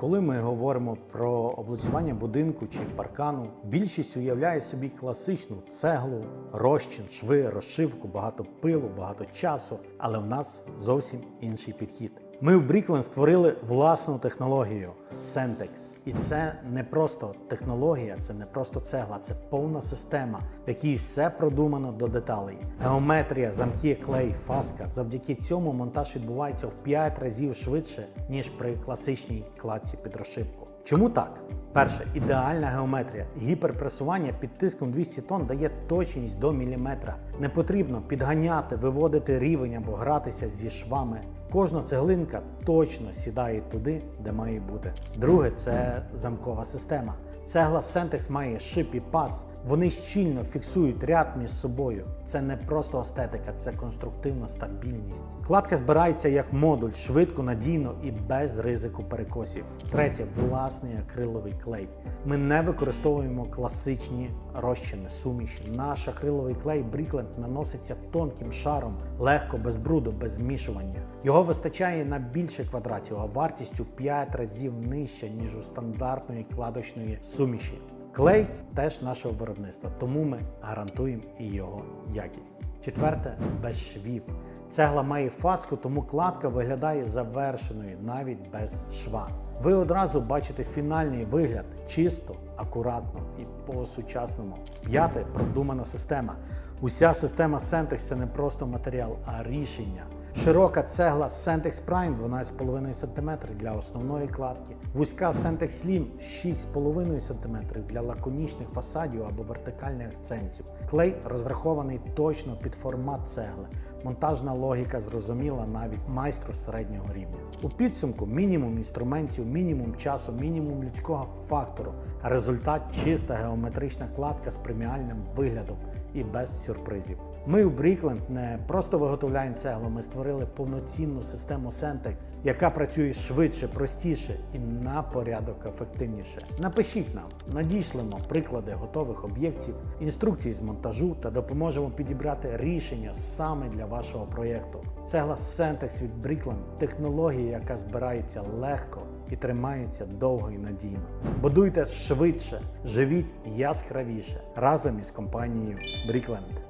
Коли ми говоримо про облицювання будинку чи паркану, більшість уявляє собі класичну цеглу, розчин, шви, розшивку, багато пилу, багато часу, але в нас зовсім інший підхід. Ми в Бріклен створили власну технологію Sentex. І це не просто технологія, це не просто цегла, це повна система, в якій все продумано до деталей. Геометрія, замки, клей, фаска. Завдяки цьому монтаж відбувається в 5 разів швидше, ніж при класичній кладці під розшивку. Чому так? Перше, ідеальна геометрія. Гіперпресування під тиском 200 тонн дає точність до міліметра. Не потрібно підганяти, виводити рівень або гратися зі швами. Кожна цеглинка точно сідає туди, де має бути. Друге це замкова система. Цегла Sentex має шип і пас. Вони щільно фіксують ряд між собою. Це не просто естетика, це конструктивна стабільність. Кладка збирається як модуль, швидко, надійно і без ризику перекосів. Третє власний акриловий клей. Ми не використовуємо класичні розчини, суміші. Наш акриловий клей Брікленд наноситься тонким шаром, легко, без бруду, без змішування. Його вистачає на більше квадратів, а вартістю 5 разів нижча, ніж у стандартної кладочної суміші. Клей теж нашого виробництва, тому ми гарантуємо і його якість. Четверте без швів. Цегла має фаску, тому кладка виглядає завершеною навіть без шва. Ви одразу бачите фінальний вигляд чисто, акуратно і по-сучасному. П'яте продумана система. Уся система Sentex – це не просто матеріал, а рішення. Широка цегла Sentex Prime 12,5 см для основної кладки, вузька Sentex Slim 6,5 см для лаконічних фасадів або вертикальних акцентів. Клей розрахований точно під формат цегли. Монтажна логіка зрозуміла навіть майстру середнього рівня. У підсумку мінімум інструментів, мінімум часу, мінімум людського фактору. Результат чиста геометрична кладка з преміальним виглядом і без сюрпризів. Ми в Брікленд не просто виготовляємо цеглу, ми створили повноцінну систему Sentex, яка працює швидше, простіше і на порядок ефективніше. Напишіть нам, надішлемо приклади готових об'єктів, інструкції з монтажу та допоможемо підібрати рішення саме для вашого проєкту. Цегла Sentex від Брікленд технологія, яка збирається легко і тримається довго і надійно. Будуйте швидше, живіть яскравіше разом із компанією Брікленд.